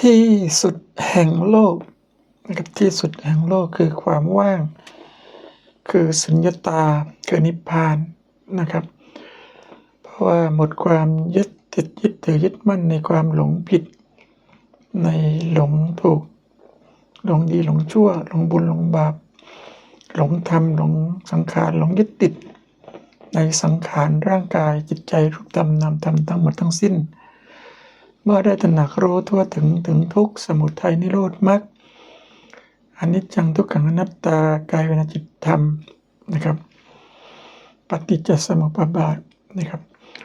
ที่สุดแห่งโลกนะครับที่สุดแห่งโลกคือความว่าง คือสุญญตาคือนิพพานนะครับ เพราะว่าหมดความยึดติดยึดถือยึดมั่นในความหลงผิด ในหลงถูก หลงดีหลงชั่ว หลงบุญหลงบาป หลงธรรมหลงสังขารหลงยึดติด ในสังขารร่างกายจิตใจรูปธรรมนามธรรมทั้งหมดทั้งสิ้น เมื่อได้ตระหนักรู้ทั่วถึงถึงทุกสมุทัยนิโรธมรรคอนิจจังทุกขังอนัตตากายเวนาจิตธรรมนะครับ ปฏิจจสมุปบาทนะครับ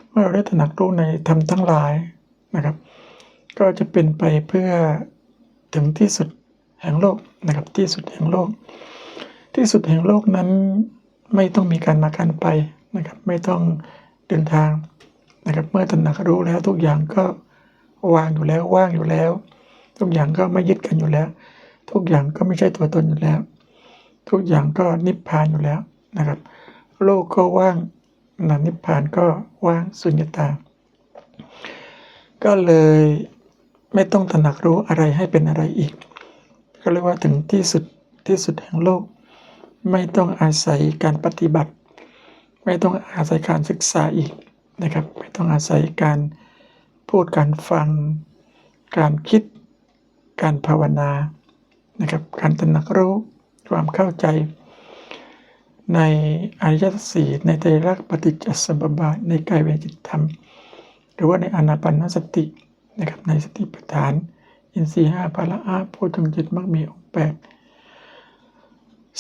เมื่อเราได้ตระหนักรู้ในธรรมทั้งหลายนะครับ ก็จะเป็นไปเพื่อถึงที่สุดแห่งโลกนะครับ ที่สุดแห่งโลก ที่สุดแห่งโลกนั้นไม่ต้องมีการมากันไปนะครับ ไม่ต้องเดินทางนะครับ เมื่อตระหนักรู้แล้วทุกอย่างก็ วางอยู่แล้วว่างอยู่แล้ว ทุกอย่างก็ไม่ยึดกันอยู่แล้ว ทุกอย่างก็ไม่ใช่ตัวตนอยู่แล้ว ทุกอย่างก็นิพพานอยู่แล้วนะครับ โลกก็ว่างนะนิพพานก็ว่างสุญญตา ก็เลยไม่ต้องตระหนักรู้อะไรให้เป็นอะไรอีก ก็เรียกว่าถึงที่สุดที่สุดแห่งโลก ไม่ต้องอาศัยการปฏิบัติ ไม่ต้องอาศัยการศึกษาอีกนะครับ ไม่ต้องอาศัยการ พูดการฟัง การคิด การภาวนานะครับ การตระหนักรู้ความเข้าใจ ในอริยสัจสี่ในไตรลักษณ์ปฏิจจสมุปบาทในกายเวจิตธรรม หรือว่าในอนาปานสตินะครับในสติปัฏฐาน อินทรีย์ห้าพละอาโพชงจิตมักมีองค์แปด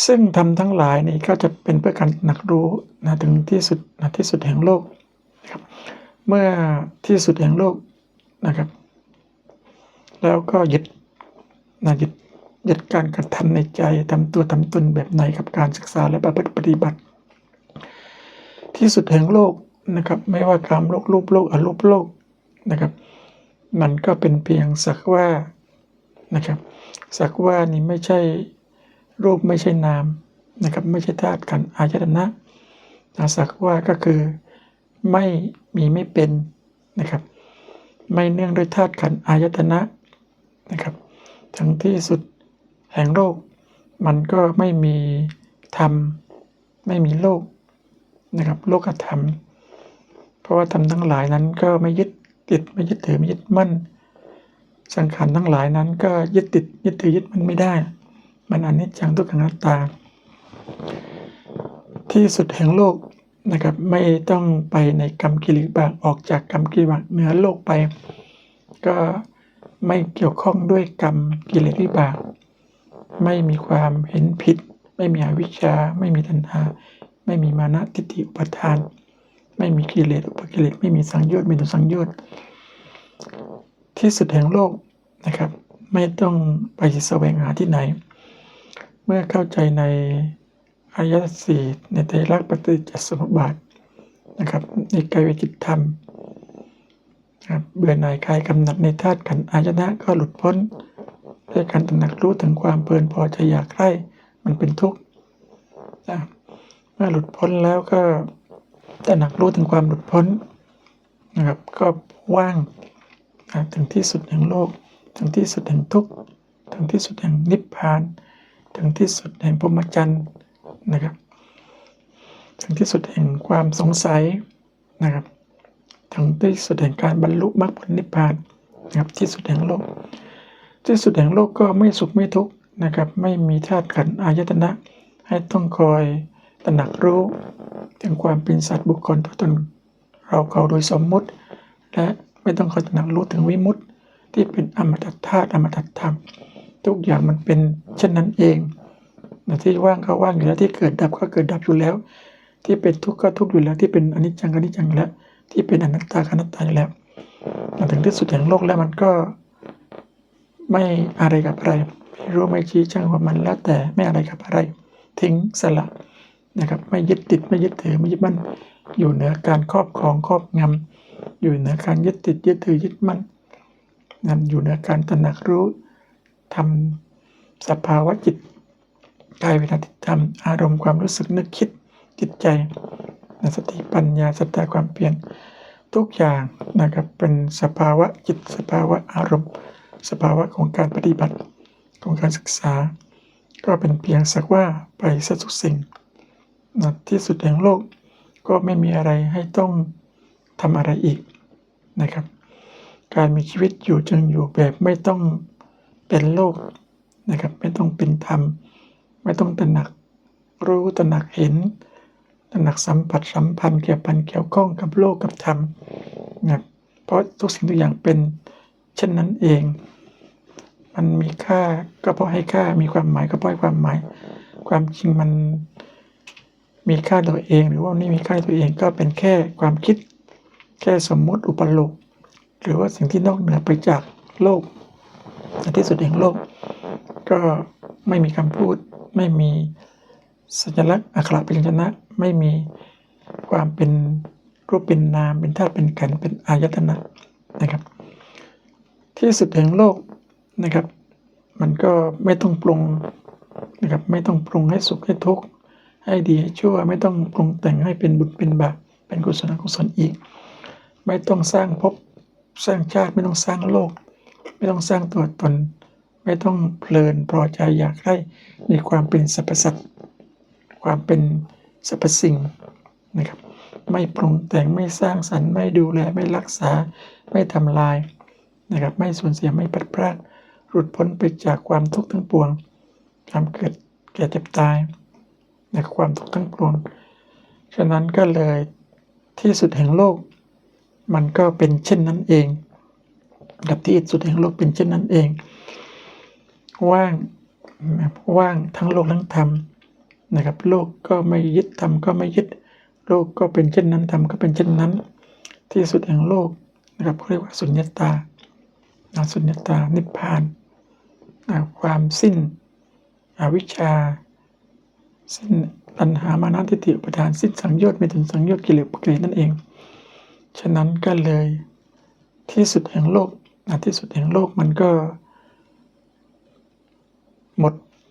ซึ่งทำทั้งหลายนี้ก็จะเป็นเพื่อการหนักรู้นะถึงที่สุดนะที่สุดแห่งโลกนะครับ เมื่อที่สุดแห่งโลกนะครับ แล้วก็ยึดนะยึดยึดการกระทำในใจทำตัวทำตนแบบไหนกับการศึกษาและประพฤติปฏิบัติ ที่สุดแห่งโลกนะครับ ไม่ว่ากามโลกรูปโลกอรูปโลกนะครับ มันก็เป็นเพียงสักว่านะครับ สักว่านี่ไม่ใช่รูปไม่ใช่นามนะครับ ไม่ใช่ธาตุขันอายตนะนะสักว่าก็คือ ไม่มีไม่เป็นนะครับ ไม่เนื่องด้วยธาตุขันธ์อายตนะนะครับ ทั้งที่สุดแห่งโลกมันก็ไม่มีธรรม ไม่มีโลกนะครับ โลกธรรม เพราะว่าธรรมทั้งหลายนั้นก็ไม่ยึดติดไม่ยึดถือไม่ยึดมั่น สังขารทั้งหลายนั้นก็ยึดติดยึดถือยึดมันไม่ได้ มันอนิจจังทุกขังนัตตา ที่สุดแห่งโลก นะครับ ไม่ต้องไปในกรรมกิริบากออกจากกรรมกิริบากเหนือโลกไป ก็ไม่เกี่ยวข้องด้วยกรรมกิเลสวิบาก ไม่มีความเห็นผิด ไม่มีอวิชชา ไม่มีตัณหา ไม่มีมานะทิฏฐิอุปาทาน ไม่มีกิเลสอุปกิเลสไม่มีสังโยชน์ไม่มีสังโยชน์ที่สุดแห่งโลกนะครับ ไม่ต้องไปแสวงหาที่ไหน เมื่อเข้าใจใน อายตสี่ในไตรลักษณ์ปฏิจจสมุปบาทนะครับในกายวิจิตธรรมครับเบื่อหน่ายคลายกำหนัดในธาตุขันธ์อายนะก็หลุดพ้นด้วยการตระหนักรู้ถึงความเพลินพอใจอยากใคร่มันเป็นทุกข์นะเมื่อหลุดพ้นแล้วก็ตระหนักรู้ถึงความหลุดพ้นนะครับก็ว่างนะถึงที่สุดแห่งโลก ถึงที่สุดแห่งทุกข์ถึงที่สุดแห่งนิพพาน ถึงที่สุดแห่งพรหมจรรย์ นะครับ ถึงที่สุดแห่งความสงสัยนะครับ ถึงที่สุดแห่งการบรรลุมรรคผลนิพพานนะครับที่สุดแห่งโลก ที่สุดแห่งโลกก็ไม่สุขไม่ทุกข์นะครับ ไม่มีธาตุขันธ์อายตนะ ให้ต้องคอยตระหนักรู้ ถึงความเป็นสัตว์บุคคลตัวตนเราเขาโดยสมมุติ และไม่ต้องคอยตระหนักรู้ถึงวิมุตติที่เป็นอมตะธาตุอมตะธรรม ทุกอย่างมันเป็นเช่นนั้นเอง ที่ว่างก็ว่างอยู่แล้วที่เกิดดับก็เกิดดับอยู่แล้ว ที่เป็นทุกข์ก็ทุกข์อยู่แล้วที่เป็นอนิจจังก็อนิจจังอยู่แล้ว ที่เป็นอนัตตาอนัตตาอยู่แล้วถึงที่สุดแห่งโลกแล้วมันก็ไม่อะไรกับอะไรไม่รู้ไม่ชี้ช่างว่ามันแล้วแต่ไม่อะไรกับอะไร ทิ้งสละนะครับ ไม่ยึดติดไม่ยึดถือไม่ยึดมั่นอยู่เหนือการครอบครองครอบงำอยู่เหนือการยึดติดยึดถือยึดมั่นนั่นอยู่เหนือการตระหนักรู้ทำสภาวะจิต กายเวทนาจิตธรรมอารมณ์ความรู้สึกนึกคิดจิตใจนสติปัญญาสตาความเปลี่ยนทุกอย่างนะครับเป็นสภาวะจิตสภาวะอารมณ์ สภาวะของการปฏิบัติของการศึกษา ก็เป็นเพียงสักว่าไปซะทุกสิ่งนะที่สุดแห่งโลกก็ไม่มีอะไรให้ต้องทำอะไรอีกนะครับ การมีชีวิตอยู่จึงอยู่แบบไม่ต้องเป็นโลกนะครับ ไม่ต้องเป็นธรรม ไม่ต้องตระหนักรู้ตระหนักเห็นตระหนักสัมผัสสัมพันธ์เกี่ยวพันเกี่ยวข้องกับโลกกับธรรมนะเพราะทุกสิ่งทุกอย่างเป็น เช่นนั้นเอง มันมีค่าก็เพราะให้ค่ามีความหมายก็เพราะให้ความหมาย ความจริงมันมีค่าตัวเอง หรือว่าไม่มีค่าตัวเองก็เป็นแค่ความคิด แค่สมมุติอุปโลกหรือว่าสิ่งที่นอกเหนือไปจากโลกในที่สุดแห่งโลก ก็ไม่มีคำพูด ไม่มีสัญลักษณ์อักขระพยัญชนะ ไม่มีความเป็นรูปเป็นนาม เป็นธาตุเป็นขันเป็นอายตนะนะครับ ที่สุดแห่งโลกนะครับ มันก็ไม่ต้องปรุงนะครับ ไม่ต้องปรุงให้สุขให้ทุกข์ให้ดีให้ชั่วไม่ต้องปรุงแต่งให้เป็นบุญเป็นบาปเป็นกุศลกุศลอีก ไม่ต้องสร้างภพสร้างชาติไม่ต้องสร้างโลก ไม่ต้องสร้างตัวตน ไม่ต้องเพลินพอใจอยากได้ในความเป็นสรรพสัตว์ความเป็นสรรพสิ่งนะครับ ไม่ปรุงแต่งไม่สร้างสรรค์ไม่ดูแลไม่รักษาไม่ทำลายนะครับ ไม่สูญเสียไม่พัดพรากหลุดพ้นไปจากความทุกข์ทั้งปวงความเกิดแก่เจ็บตายนะความทุกข์ทั้งปวง ฉะนั้นก็เลยที่สุดแห่งโลก มันก็เป็นเช่นนั้นเองกับที่สุดแห่งโลกเป็นเช่นนั้นเอง ว่างนะครับว่างทั้งโลกทั้งธรรมนะครับ โลกก็ไม่ยึดธรรมก็ไม่ยึด โลกก็เป็นเช่นนั้นธรรมก็เป็นเช่นนั้น ที่สุดแห่งโลกนะครับเขาเรียกว่าสุญญตาสุญญตานิพพานนะความสิ้นอวิชชา สิ้นตัณหามานะทิฏฐิอุปทานสิ้นสังโยชน์ไม่ถึงสังโยชน์กิเลสปกิเลสนั่นเอง ฉะนั้นก็เลยที่สุดแห่งโลกนะที่สุดแห่งโลกมันก็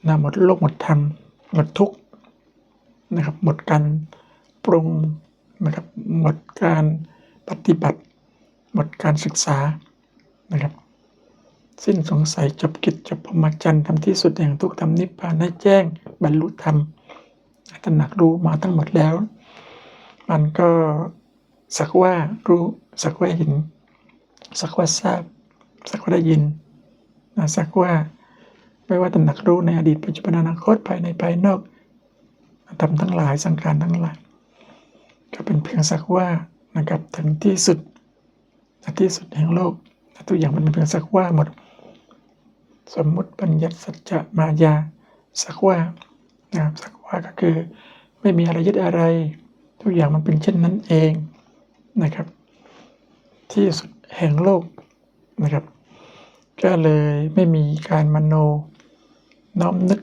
นะหมดโลกหมดธรรมหมดทุกข์นะครับ หมดการปรุงนะครับ หมดการปฏิบัติ หมดการศึกษานะครับ สิ้นสงสัยจบกิจจบพรหมจรรย์ทำที่สุดแห่งทุกทำนิพพานให้แจ้งบรรลุธรรมตระหนักรู้มาทั้งหมดแล้ว มันก็สักว่ารู้สักว่าเห็นสักว่าทราบ สักว่าได้ยินนะสักว่า ไม่ว่าตระหนักรู้ในอดีตปัจจุบันอนาคตภายในภายนอกทำทั้งหลายสังขารทั้งหลาย ก็เป็นเพียงสักว่านะครับถึงที่สุดที่สุดแห่งโลกทุกอย่างมันเป็นเพียงสักว่าหมด สมมุติบัญญัติสัจจะมายาสักว่านะครับสักว่าก็คือ ไม่มีอะไรยึดอะไร ทุกอย่างมันเป็นเช่นนั้นเองนะครับ ที่สุดแห่งโลกนะครับ ก็เลยไม่มีการมโน น้อมนึก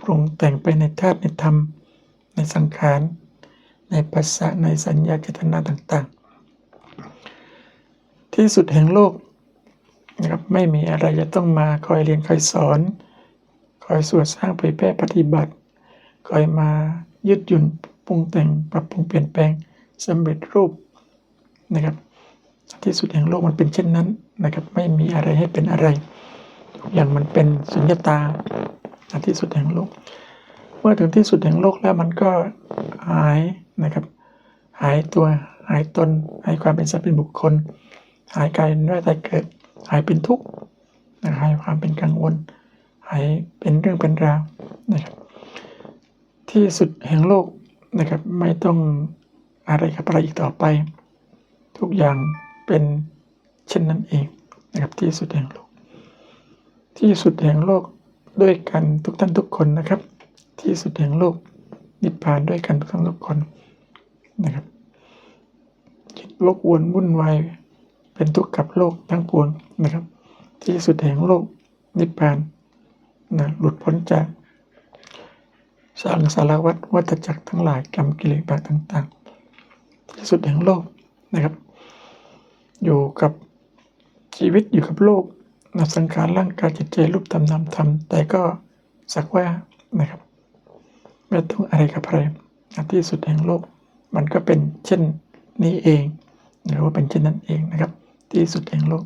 ปรุงแต่งไปในธาตุในธรรม ในสังขาร ในภาษาในสัญญาเจตนาต่างๆ ที่สุดแห่งโลกนะครับไม่มีอะไรจะต้องมาคอยเรียนคอยสอน คอยสวดสร้างเผยแพร่ปฏิบัติ คอยมายืดหยุ่นปรุงแต่งปรับปรุงเปลี่ยนแปลงสำเร็จรูปนะครับ ที่สุดแห่งโลกมันเป็นเช่นนั้นนะครับ ไม่มีอะไรให้เป็นอะไร อย่างมันเป็นสุญญตา ที่สุดแห่งโลก เมื่อถึงที่สุดแห่งโลกแล้วมันก็หายนะครับ หายตัวหายตนหายความเป็นสัตว์เป็นบุคคล หายกายด้วยตายเกิด หายเป็นทุกข์หายความเป็นกังวล หายเป็นเรื่องเป็นราวนะครับ ที่สุดแห่งโลกนะครับไม่ต้องอะไรกับอะไรอีกต่อไป ทุกอย่างเป็นเช่นนั้นเองนะครับที่สุดแห่งโลก ที่สุดแห่งโลก ด้วยกันทุกท่านทุกคนนะครับ ที่สุดแห่งโลกนิพพานด้วยกันทุกท่านทุกคนนะครับคิดวกวนวุ่นวายเป็นทุกข์กับโลกทั้งปวงนะครับ ที่สุดแห่งโลกนิพพานนะหลุดพ้นจากสังสารวัฏวัฏจักรทั้งหลายกรรมกิเลสบาปต่างๆ ที่สุดแห่งโลกนะครับ อยู่กับชีวิตอยู่กับโลก นับสังขารร่างกายจิตใจรูปธรรมนามธรรมแต่ก็สักว่านะครับ ไม่ต้องอะไรกับอะไรที่สุดแห่งโลก มันก็เป็นเช่นนี้เอง หรือว่าเป็นเช่นนั้นเองนะครับ ที่สุดแห่งโลก